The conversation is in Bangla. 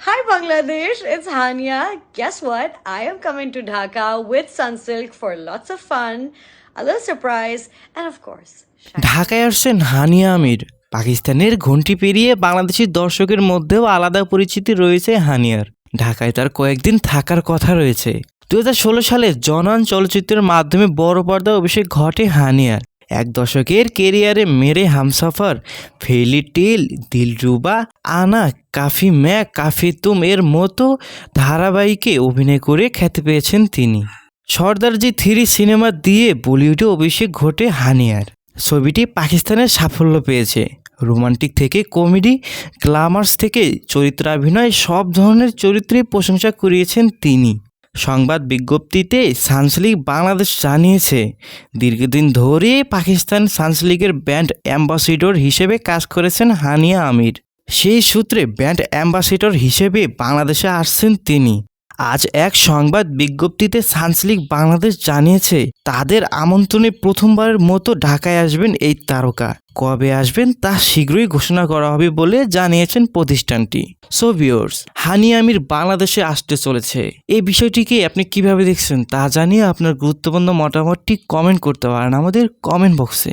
Hi Bangladesh, it's Hania. Guess what? I am coming to Dhaka with Sunsilk for lots of fun, a little surprise, and of course. ঢাকায় আসছেন হানিয়া আমির পাকিস্তানের ঘন্টি পেরিয়ে বাংলাদেশের দর্শকের মধ্যেও আলাদা পরিচিতি রয়েছে হানিয়ার ঢাকায় তার কয়েকদিন থাকার কথা রয়েছে দুই হাজার ষোলো সালে জনান চলচ্চিত্রের মাধ্যমে বড় পর্দা অভিষেক ঘটে হানিয়ার এক দশকের কেরিয়ারে মেরে হামসাফার, ফেলি টিল, দিলরুবা, আনা, কাফি ম্যা, কাফি তুম এর মতো ধারাবাহিকে অভিনয় করে খ্যাতি পেয়েছেন তিনি। সর্দারজি থ্রি সিনেমা দিয়ে বলিউডে অভিষেক ঘটে হানিয়ার। ছবিটি পাকিস্তানের সাফল্য পেয়েছে। রোমান্টিক থেকে কমেডি গ্লামার্স থেকে চরিত্রাভিনয়, সব ধরনের চরিত্রে প্রশংসা করিয়েছেন তিনি। সংবাদ বিজ্ঞপ্তিতে সানসলিগ বাংলাদেশ জানিয়েছে, দীর্ঘদিন ধরে পাকিস্তান সানসলিগের ব্যান্ড অ্যাম্বাসিডর হিসেবে কাজ করেছেন হানিয়া আমির। সেই সূত্রে ব্যান্ড অ্যাম্বাসিডর হিসেবে বাংলাদেশে আসছেন তিনি। আজ এক সংবাদ বিজ্ঞপ্তিতে সানসলিগ বাংলাদেশ জানিয়েছে, তাদের আমন্ত্রণে প্রথমবারের মতো ঢাকায় আসবেন এই তারকা। কবে আসবেন তা শীঘ্রই ঘোষণা করা হবে বলে জানিয়েছেন প্রতিষ্ঠানটি। সোভিয়র্স হানি আমির বাংলাদেশে আসতে চলেছে। এই বিষয়টিকে আপনি কীভাবে দেখছেন তা জানিয়ে আপনার গুরুত্বপূর্ণ মতামতটি কমেন্ট করতে পারেন আমাদের কমেন্ট বক্সে